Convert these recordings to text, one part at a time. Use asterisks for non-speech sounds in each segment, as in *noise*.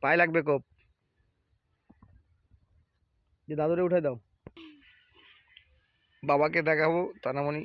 পায়ে লাগবে কোপ। যে দাদুরে উঠে দাও। বাবাকে দেখাবো, তানামণি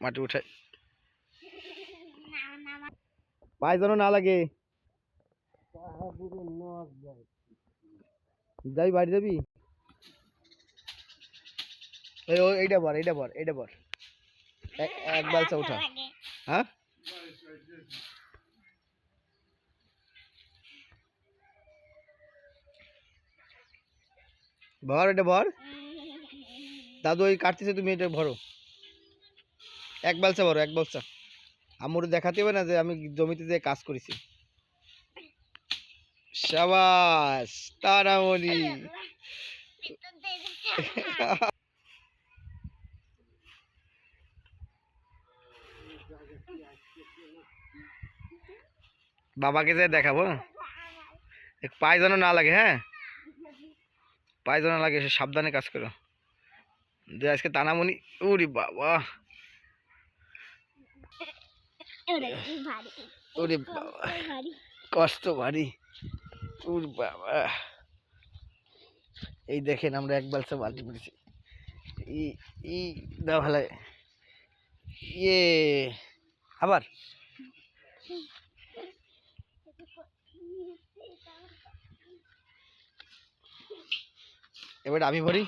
মাটি উঠায়। পায়ে যেন না লাগে। যাবি বাড়ি যাবি? এইটা বর এইটা বর এইটা বর এক- উঠা। হ্যাঁ? ভর এটা ভর দাদু ওই কাটতেছে, তুমি এটা ভরো। এক বালসা ভরো, এক বালসা। আমুর দেখাতে হবে না যে আমি জমিতে যে কাজ করেছি। সাবাস, তারামণি। বাবাকে যে দেখাবো এক পায়ে যেন না লাগে হ্যাঁ? পায়ে যেন না লাগে সে সাবধানে কাজ করো। যে আজকে তানামণি উরি বাবা। ওরে বাবা। কষ্ট ভারী উর বাবা। এই দেখেন আমরা এক বালসা বালতি করেছি ই ই দাও ভালো ইয়ে আবার। এবার আমি ভরি।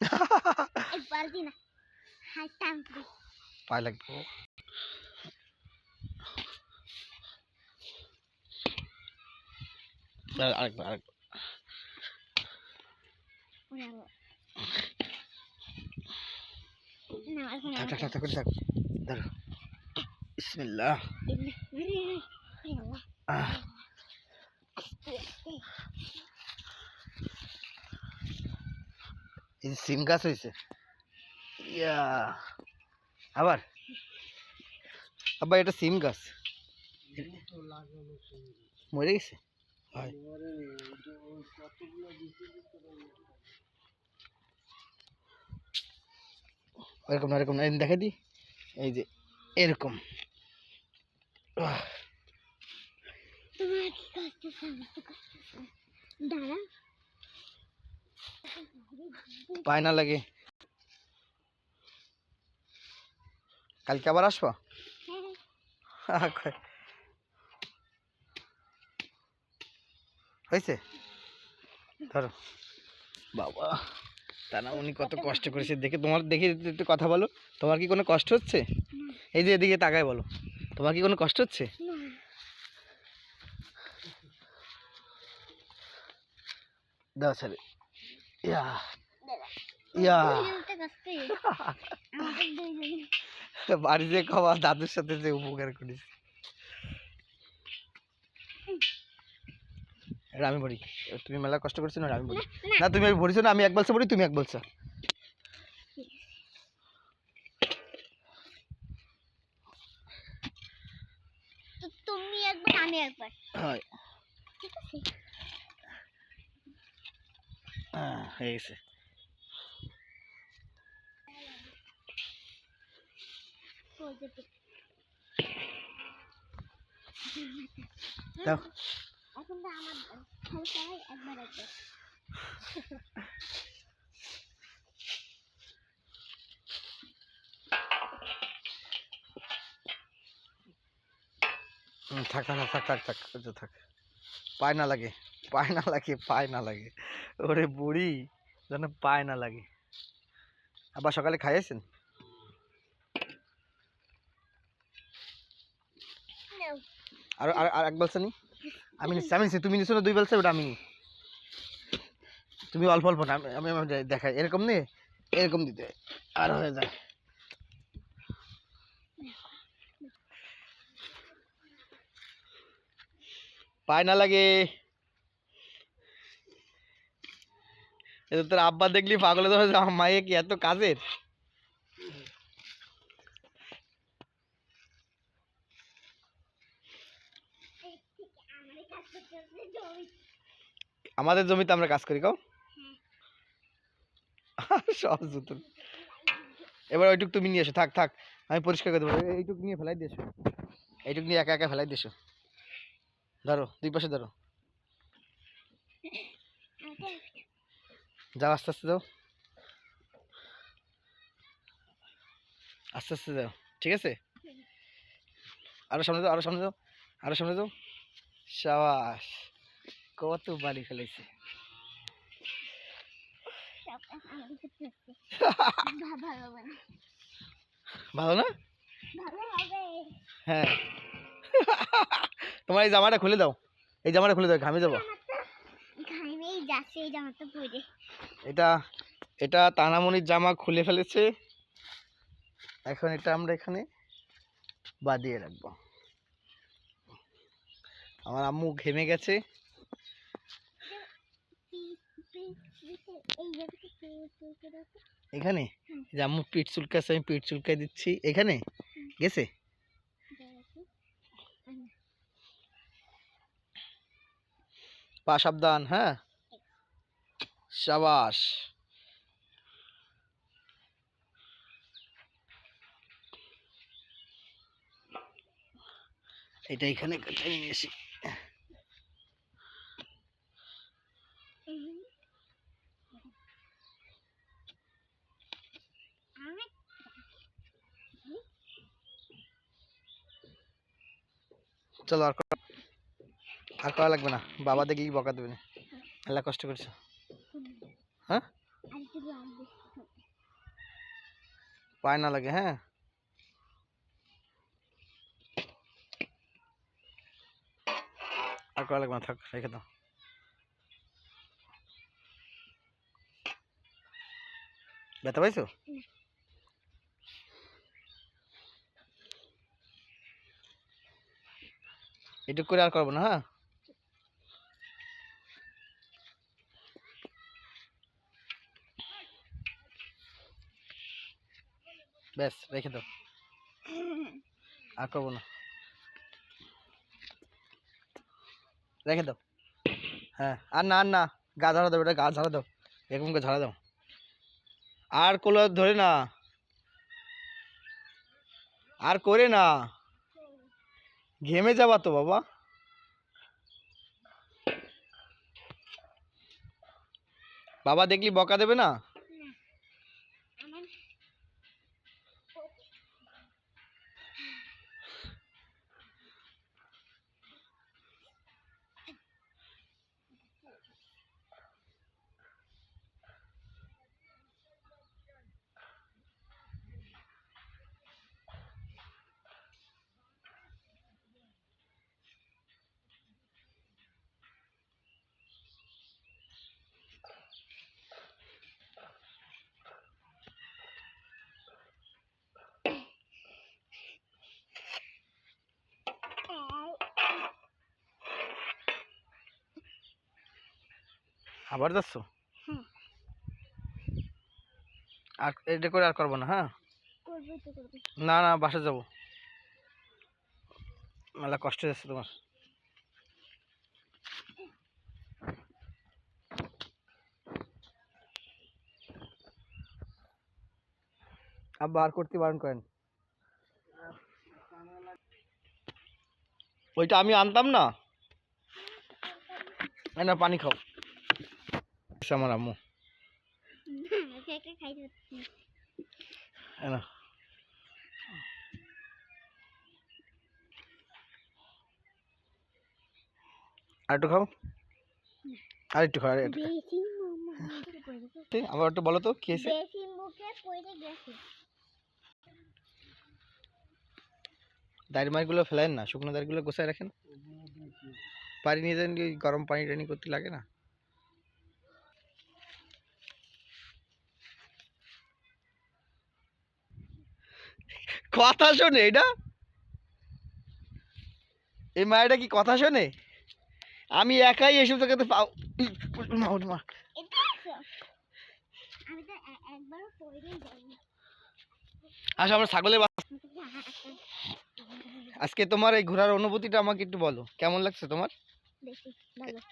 *laughs* পায়ে লাগবে। আরেকবার আরেকবার থাক থাক থাক থাক। ধরো। বিসমিল্লাহ আহ, এই সিম গাছ হয়েছে ইয়া। আবার? আবার এটা সিম গাছ। মরে গেছে? হয়। এরকম এরকম দেখা দি। এই যে এরকম। পায় না লাগে। কালকে আবার আসব? হয়েছে? ধরো। বাবা, তা না, উনি কত কষ্ট করেছে। দেখে তোমার, দেখে কথা বলো, তোমার কি কোনো কষ্ট হচ্ছে? এই যে এদিকে তাকায় বলো। তোমার কি কোনো কষ্ট হচ্ছে? দাও স্যার ইয়া। ইয়া। বাড়িতে খাওয়া দাদুর সাথে যে উপকার করিস। এটা আমি বলি তুমি মেলা কষ্ট করছ না আমি বলি না। তুমি আমি না আমি এক বলছো বলি তুমি এক বলছো তো তুমি একবার আমি একবার হয় ঠিক আছে হ্যাঁ, হয়ে গেছে পজিটিভ দাও এখন তো আমার হালকা একবার একবার হুম, থাক থাক থাক থাক থাক থাক। পায় না লাগে পায় না লাগে পায় না লাগে। ওরে বুড়ি। যেন পায় না লাগে। আবার সকালে খাইয়েছেন? আর আর আর এক বলছে নি। আমি নিচ্ছি আমি নিচ্ছি তুমি নিচ্ছ না দুই বলছে ওটা আমি তুমি অল্প অল্প না আমি আমি দেখাই এরকম নে? এরকম দিতে আর হয়ে যায়। পায় না লাগে। এটা তোর আব্বা দেখলি পাগলে ধরে আমার মায়ে কি এত কাজের? আমাদের জমিতে আমরা কাজ করি, কাও? সব জুতো এবার ওইটুক তুমি নিয়ে এসো, থাক থাক, আমি পরিষ্কার করে দেবো। এইটুক নিয়ে ফেলাই দিয়েছ এইটুক নিয়ে একা একা ফেলাই দিয়েছ ধরো, দুই পাশে ধরো। যাও, আস্তে আস্তে যাও। আস্তে আস্তে যাও, ঠিক আছে? আরও সামনে যাও, আরও সামনে যাও, আরও সামনে যাও। সাবাস, কত বাড়ি ফেলেছে। ভালো না? হ্যাঁ। তোমার এই জামাটা খুলে দাও। এই জামাটা খুলে দাও ঘামে যাব। যাচ্ছে এই জামাটা পরে। এটা এটা তানামনির জামা খুলে ফেলেছে। এখন এটা আমরা এখানে বাঁধিয়ে রাখব। আমার আম্মু ঘেমে গেছে। এখানে? যে আম্মু পিঠ চুলকাছে আমি পিঠ চুলকাই দিচ্ছি। এখানে? গেছে? দেখো। পা সাবধান হ্যাঁ? সাবাস। এটা এখানে কোথায় নিয়ে এসি এই। আমি চলো আর আর করা লাগবে না। বাবা দেখলি বকা দেবে না। এলা কষ্ট করছ হ্যাঁ আর একটু লাগবে পায় না লাগে হ্যাঁ আর করা লাগবে না থাক রেখে দাও ব্যথা পাইছো এটুক করে আর করব না হ্যাঁ ব্যাস রেখে দাও। আর করব না। রেখে দাও। হ্যাঁ আর না আর না, গা ঝাড়া দাও এটা গা ঝাড়া দাও। এরকম করে ঝাড়া দাও। আর কোলো ধরে না। আর করে না। ঘেমে যাবা তো, বাবা। বাবা দেখলি বকা দেবে না আমার আবার যাচ্ছ। আর এটা করে আর করব না হ্যাঁ? না না বাসা যাব। মেলা কষ্ট যাচ্ছে তোমার। আব্বা আর করতে বারণ করেন ওইটা আমি আনতাম না না পানি খাও। এসে আমার আম্মু। আর একটু খাও। আর একটু খাও আবার একটু বলো তো, কি হয়েছে? বেশি মুখে দাড়ি মাড়িগুলো ফেলেন না, শুকনো দাড়িগুলো গোছায় রাখেন। পানি নিয়ে যান, গরম পানি টানি করতে লাগে না। কথা শোনে এটা? এই মায়েরা কি কথা শোনে? আমি একাই এসব জায়গাতে পাও মা, আসো আমরা ছাগলের আজকে তোমার এই ঘোরার অনুভূতিটা আমাকে একটু বলো। কেমন লাগছে তোমার?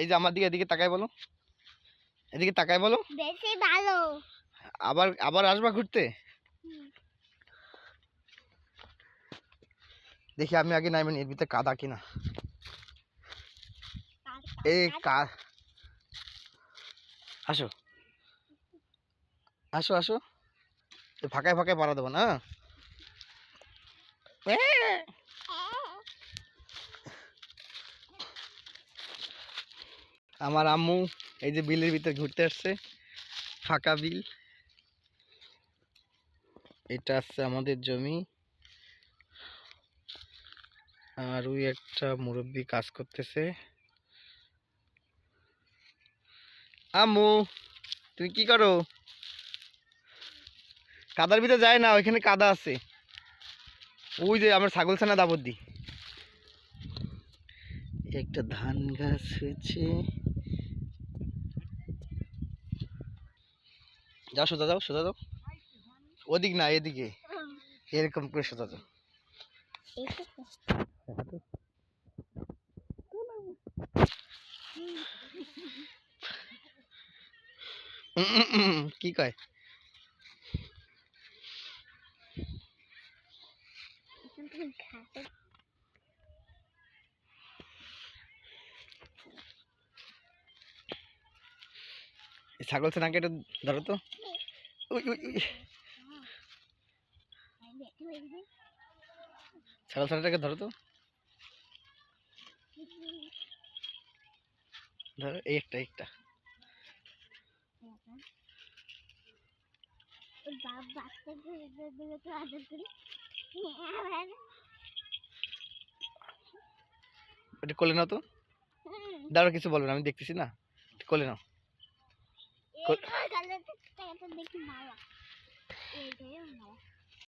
এই যে আমার দিকে এদিকে তাকায় বলো। এদিকে তাকায় বলো। বেশি ভালো। আবার আবার আসবা ঘুরতে? দেখি আমি আগে নাইবেন এর ভিতরে কাদা কিনা। এই কা আসো। আসো আসো। ফাঁকায় ফাঁকায় পাড়া দেবো না আমার আম্মু এই যে বিলের ভিতরে ঘুরতে আসছে, ফাঁকা বিল। এটা আছে আমাদের জমি। আর ওই একটা মুরব্বী কাজ করতেছে। আম্মু, তুমি কি করো? কাদার ভিতরে যায় না, ওইখানে কাদা আছে। ওই যে আমার ছাগল ছানা দাবর দি একটা ধান গাছ হয়েছে। যাও, সোজা যাও সোজা যাও। ওদিক না, এদিকে। এরকম করে সোজা যাও এই তো তো। উম, উম, উম, কি কয়? ছাগল ছানাকে একটু ধরো তো। ছাগল ছানাটাকে ধরো তো। ধরো, এই একটা একটা। বাপ বাচ্চা দিলে তো আদর করি। আবার একটু কোলে নাও তো। দাঁড়ো কিছু বলবে না আমি দেখতেছি না। কোলে নাও। দেখি মারা। এইটাই মারা।